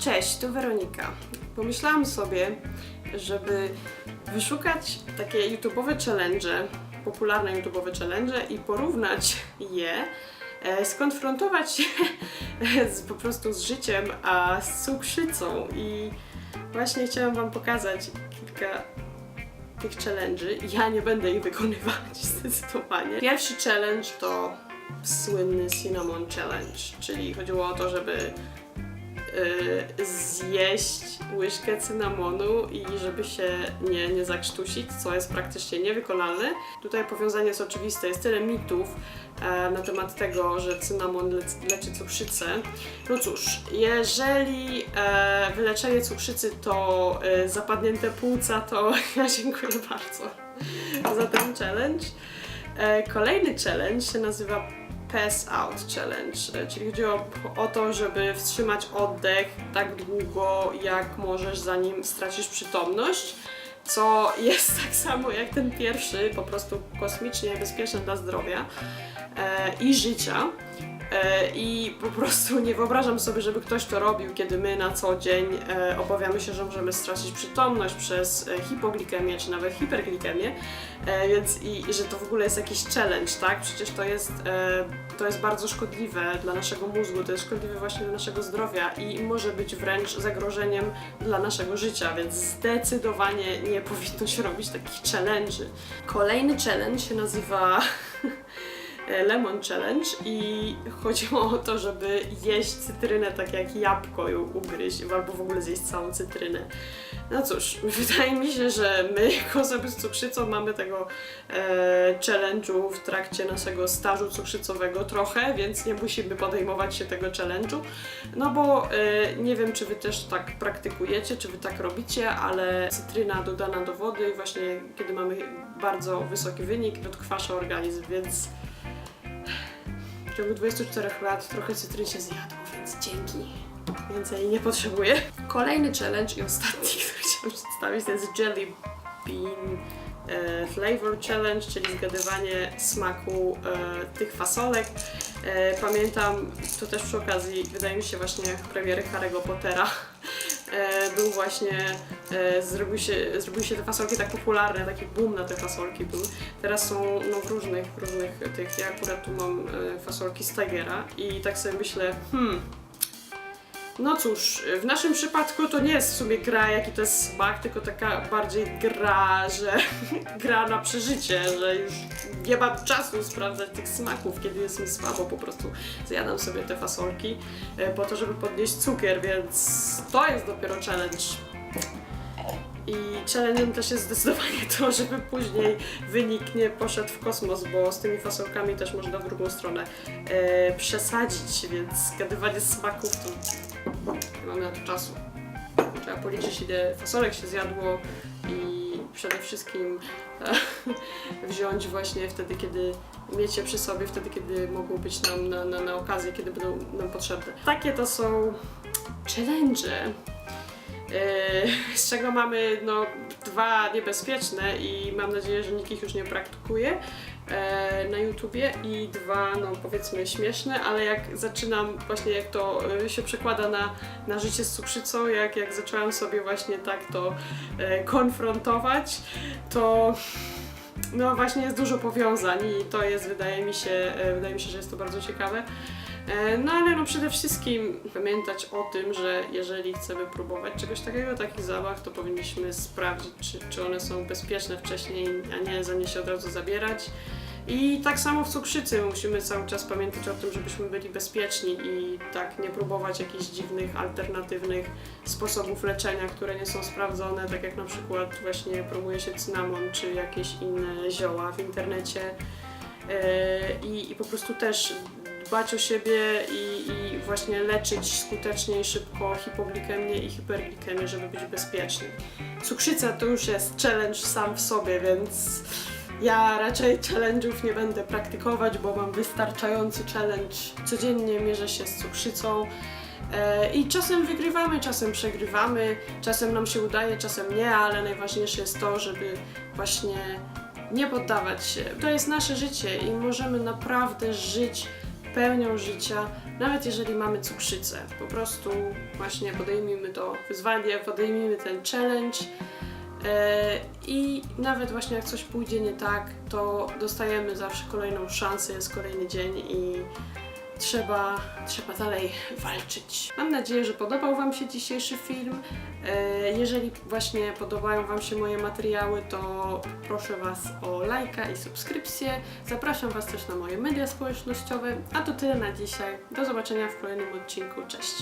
Cześć, to Weronika. Pomyślałam sobie, żeby wyszukać takie YouTube'owe challenge, popularne YouTube'owe challenge i porównać je, e, skonfrontować się z, po prostu z życiem, a z cukrzycą. I właśnie chciałam Wam pokazać kilka tych challenge'y. Ja nie będę ich wykonywać zdecydowanie. Pierwszy challenge to słynny Cinnamon Challenge, czyli chodziło o to, żeby zjeść łyżkę cynamonu i żeby się nie, nie zakrztusić, co jest praktycznie niewykonalne. Tutaj powiązanie jest oczywiste, jest tyle mitów e, na temat tego, że cynamon le leczy cukrzycę. No cóż, jeżeli e, wyleczenie cukrzycy to e, zapadnięte płuca, to ja dziękuję bardzo za ten challenge. Kolejny challenge się nazywa Pass Out Challenge, e, czyli chodzi o, o to, żeby wstrzymać oddech tak długo, jak możesz, zanim stracisz przytomność. Co jest tak samo jak ten pierwszy, po prostu kosmicznie bezpieczny dla zdrowia e, i życia. E, I po prostu nie wyobrażam sobie, żeby ktoś to robił, kiedy my na co dzień e, obawiamy się, że możemy stracić przytomność przez e, hipoglikemię czy nawet hiperglikemię, więc i, że to w ogóle jest jakiś challenge, tak? Przecież to jest, to jest bardzo szkodliwe dla naszego mózgu, to jest szkodliwe właśnie dla naszego zdrowia i może być wręcz zagrożeniem dla naszego życia, więc zdecydowanie nie powinno się robić takich challenge'y. Kolejny challenge się nazywa Lemon Challenge i chodziło o to, żeby jeść cytrynę tak jak jabłko ją ugryźć albo w ogóle zjeść całą cytrynę. No cóż, wydaje mi się, że my jako osoby z cukrzycą mamy tego e, challenge'u w trakcie naszego stażu cukrzycowego trochę, więc nie musimy podejmować się tego challenge'u. No bo e, nie wiem, czy wy też tak praktykujecie, czy wy tak robicie, ale cytryna dodana do wody właśnie kiedy mamy bardzo wysoki wynik, odkwasza organizm, więc ciągu 24 lat trochę cytryn się zjadło, więc dzięki. Więcej nie potrzebuję. Kolejny challenge i ostatni, który chciałam przedstawić, to jest Jelly Bean e, Flavor Challenge, czyli zgadywanie smaku e, tych fasolek. E, pamiętam, to też przy okazji, wydaje mi się właśnie premiery Harry'ego Pottera, e, był właśnie, e, zrobił, się, zrobiły się te fasolki tak popularne, taki boom na te fasolki był. Teraz są no, w różnych, w różnych tych, ja akurat tu mam e, fasolki z Tigera i tak sobie myślę, hmm, no cóż, w naszym przypadku to nie jest w sumie gra, jaki to jest smak, tylko taka bardziej gra, że gra na przeżycie, że już nie mam czasu sprawdzać tych smaków, kiedy jest mi słabo, po prostu zjadam sobie te fasolki e, po to, żeby podnieść cukier, więc to jest dopiero challenge. I challenge'em też jest zdecydowanie to, żeby później wynik nie poszedł w kosmos, bo z tymi fasolkami też można w drugą stronę e, przesadzić, więc zgadywanie smaków to mamy na to czasu. Trzeba policzyć ile fasolek się zjadło i przede wszystkim e, wziąć właśnie wtedy, kiedy mieć je przy sobie, wtedy, kiedy mogą być nam na, na, na okazję, kiedy będą nam potrzebne. Takie to są challenge. Yy, z czego mamy no, dwa niebezpieczne i mam nadzieję, że nikt ich już nie praktykuje e, na YouTubie i dwa, no powiedzmy śmieszne, ale jak zaczynam właśnie jak to e, się przekłada na, na życie z cukrzycą, jak, jak zaczęłam sobie właśnie tak to konfrontować, to no właśnie jest dużo powiązań i to jest, wydaje mi się, wydaje mi się, że jest to bardzo ciekawe. E, No ale no przede wszystkim pamiętać o tym, że jeżeli chcemy próbować czegoś takiego, takich zabaw, to powinniśmy sprawdzić, czy, czy one są bezpieczne wcześniej, a nie za nie się od razu zabierać. I tak samo w cukrzycy musimy cały czas pamiętać o tym, żebyśmy byli bezpieczni i tak nie próbować jakichś dziwnych, alternatywnych sposobów leczenia, które nie są sprawdzone, tak jak na przykład właśnie próbuje się cynamon czy jakieś inne zioła w internecie. E, I, i po prostu też dbać o siebie i, i właśnie leczyć skutecznie i szybko hipoglikemię i hiperglikemię, żeby być bezpieczny. Cukrzyca to już jest challenge sam w sobie, więc ja raczej challenge'ów nie będę praktykować, bo mam wystarczający challenge. Codziennie mierzę się z cukrzycą. E, I czasem wygrywamy, czasem przegrywamy, czasem nam się udaje, czasem nie, ale najważniejsze jest to, żeby właśnie nie poddawać się. To jest nasze życie i możemy naprawdę żyć pełnią życia, nawet jeżeli mamy cukrzycę. Po prostu właśnie podejmijmy to wyzwanie, podejmijmy ten challenge. E, I nawet właśnie jak coś pójdzie nie tak, to dostajemy zawsze kolejną szansę, jest kolejny dzień i trzeba, trzeba dalej walczyć. Mam nadzieję, że podobał Wam się dzisiejszy film. E, Jeżeli właśnie podobają Wam się moje materiały, to proszę Was o lajka i subskrypcję. Zapraszam Was też na moje media społecznościowe. A to tyle na dzisiaj. Do zobaczenia w kolejnym odcinku. Cześć!